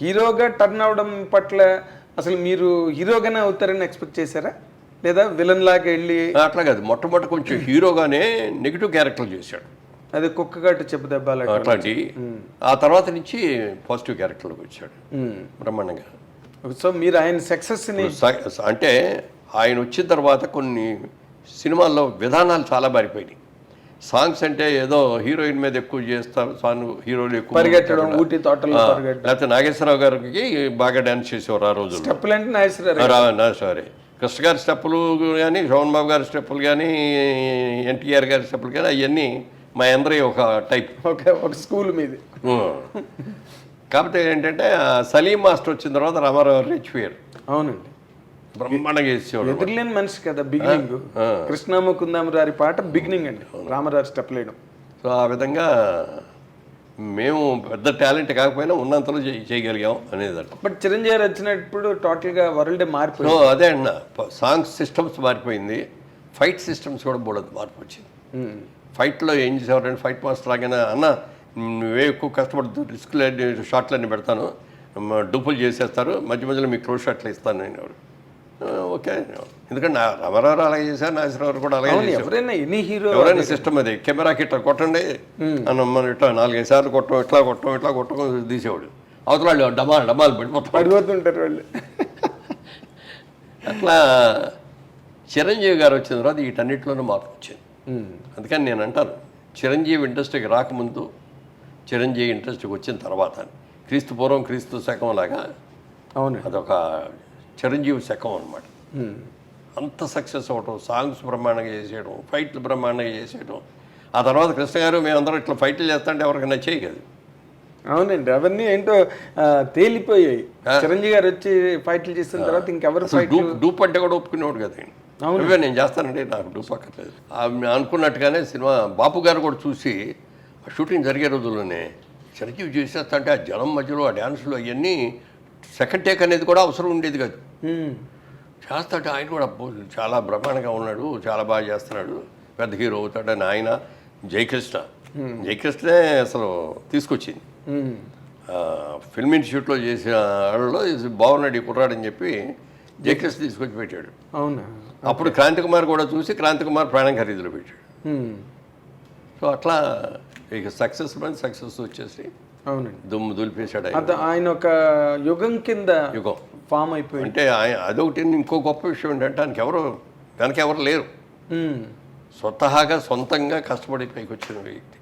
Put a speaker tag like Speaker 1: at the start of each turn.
Speaker 1: హీరోగా టర్న్ అవడం పట్ల అసలు మీరు హీరోగానే అవుతారని ఎక్స్పెక్ట్ చేశారా? లేదా విలన్ లాగా వెళ్ళి
Speaker 2: అట్లా కాదు. మొట్టమొదటి కొంచెం హీరోగానే నెగిటివ్ క్యారెక్టర్ చేశాడు.
Speaker 1: అది కుక్క గట్టు చెప్పు దెబ్బలు
Speaker 2: అట్లాంటి ఆ తర్వాత నుంచి పాజిటివ్ క్యారెక్టర్లోకి వచ్చాడు. బ్రహ్మాండంగా.
Speaker 1: సో మీరు ఆయన సక్సెస్ని
Speaker 2: అంటే ఆయన వచ్చిన తర్వాత కొన్ని సినిమాల్లో విధానాలు చాలా మారిపోయినాయి. సాంగ్స్ అంటే ఏదో హీరోయిన్ మీద ఎక్కువ చేస్తారు సాంగ్ హీరోలు ఎక్కువ
Speaker 1: పరిగెట్టడం ఊటీ పరిగెట్టడం
Speaker 2: లేకపోతే నాగేశ్వరరావు గారికి బాగా డాన్స్ చేసేవారు ఆ రోజుల్లో.
Speaker 1: స్టెప్పులు అంటే నాగేశ్వరరావు
Speaker 2: రా నా సారీ. కృష్ణ గారి స్టెప్పులు కానీ శోభన్ బాబు గారి స్టెప్పులు కానీ ఎన్టీఆర్ గారి స్టెప్పులు కానీ అవన్నీ మా అందరి ఒక టైప్.
Speaker 1: ఒక ఒక స్కూల్ మీద.
Speaker 2: కాకపోతే ఏంటంటే సలీం మాస్టర్ వచ్చిన తర్వాత రామారావు రెచ్చిపోయారు.
Speaker 1: అవునండి.
Speaker 2: బ్రహ్మాండంగా చేసేవాడు
Speaker 1: ఎదురులేని మనిషి కదా బిగినింగ్ కృష్ణామ కుందామరారి పాట బిగినింగ్ అండి. రామరాజు స్టెప్ లేయడం.
Speaker 2: సో ఆ విధంగా మేము పెద్ద టాలెంట్ కాకపోయినా ఉన్నంతలో చేయ- చేయగలిగాం అనేది అంట
Speaker 1: బట్ చిరంజీవి వచ్చినప్పుడు టోటల్గా వరల్డ్ మారిపోయింది.
Speaker 2: అదే అన్న సాంగ్ సిస్టమ్స్ మారిపోయింది. ఫైట్ సిస్టమ్స్ కూడా బోడదు మార్పు వచ్చింది. ఫైట్లో ఏం చేసేవారంటే ఫైట్ మాస్టర్ లాగానే అన్న నువ్వే ఎక్కువ కష్టపడుతూ రిస్క్లు షార్ట్లన్నీ పెడతాను. డూపులు చేసేస్తారు. మధ్య మధ్యలో మీకు క్లోజ్ షాట్లు ఇస్తాను నేను ఓకే. ఎందుకంటే నా రామారావు అలాగే చేశారు నాగేశ్వరరావు కూడా అలాగే
Speaker 1: అవును ఎవరైనా ఎనీ హీరో
Speaker 2: ఎవరైనా సిస్టమ్ అది. కెమెరాకి ఇట్లా కొట్టండి. మనం ఇట్లా నాలుగైదు సార్లు కొట్టం ఇట్లా కొట్టం ఇట్లా కొట్టం తీసేవాడు. అవతల వాళ్ళు డమాల్ డమాల్ పడిపోతాం
Speaker 1: పడిపోతుంటారు వాళ్ళు.
Speaker 2: అట్లా చిరంజీవి గారు వచ్చిన తర్వాత వీటన్నిటిలోనూ మార్పు వచ్చింది. అందుకని నేను అంటాను చిరంజీవి ఇండస్ట్రీకి రాకముందు చిరంజీవి ఇండస్ట్రీకి వచ్చిన తర్వాత క్రీస్తు పూర్వం క్రీస్తు శకం లాగా
Speaker 1: అవునండి.
Speaker 2: అదొక చిరంజీవి శకం అనమాట. అంత సక్సెస్ అవ్వటం సాంగ్స్ బ్రహ్మాండంగా చేసేయడం ఫైట్లు బ్రహ్మాండంగా చేసేయడం ఆ తర్వాత కృష్ణ గారు మేమందరం ఇట్లా ఫైట్లు చేస్తుంటే ఎవరికి నచ్చేయి కదా.
Speaker 1: అవునండి. అవన్నీ ఏంటో తేలిపోయాయి. చిరంజీవి గారు వచ్చి ఫైట్లు చేసిన తర్వాత ఇంకెవరు
Speaker 2: డూప్ డూప్ అంటే కూడా ఒప్పుకునేవాడు కదా ఆయన. నువ్వే నేను చేస్తానండి నాకు డూప్ అక్కర్లేదు. అనుకున్నట్టుగానే సినిమా బాపు గారు కూడా చూసి ఆ షూటింగ్ జరిగే రోజుల్లోనే చిరంజీవి చేసేస్తంటే ఆ జనం మధ్యలో ఆ డ్యాన్సులు అవన్నీ సెకండ్ టేక్ అనేది కూడా అవసరం ఉండేది కాదు. చేస్తాడు. ఆయన కూడా చాలా బ్రహ్మాండంగా ఉన్నాడు చాలా బాగా చేస్తున్నాడు. పెద్ద హీరో అవుతాడని ఆయన జయకృష్ణ జయకృష్ణే అసలు తీసుకొచ్చింది. ఫిల్మ్ ఇన్స్టిట్యూట్లో చేసిన వాళ్ళలో బాగున్నాడు ఈ కుర్రాడని చెప్పి జయకృష్ణ తీసుకొచ్చి పెట్టాడు.
Speaker 1: అవునా?
Speaker 2: అప్పుడు క్రాంతి కుమార్ కూడా చూసి క్రాంతి కుమార్ ప్రాణం ఖరీదులో పెట్టాడు. సో అట్లా ఇక సక్సెస్ మంది సక్సెస్ వచ్చేసి
Speaker 1: అవునండి.
Speaker 2: దుమ్ము దులిపేశాడు ఆయన.
Speaker 1: ఆయన ఒక యుగం కింద
Speaker 2: యుగం.
Speaker 1: ఫామ్ అయిపోయింది
Speaker 2: అంటే ఆయన అదొకటి ఇంకో గొప్ప విషయం ఏంటంటే ఆయనకి ఎవరు వెనక ఎవరు లేరు. స్వతహాగా సొంతంగా కష్టపడి పైకి వచ్చిన వ్యక్తి.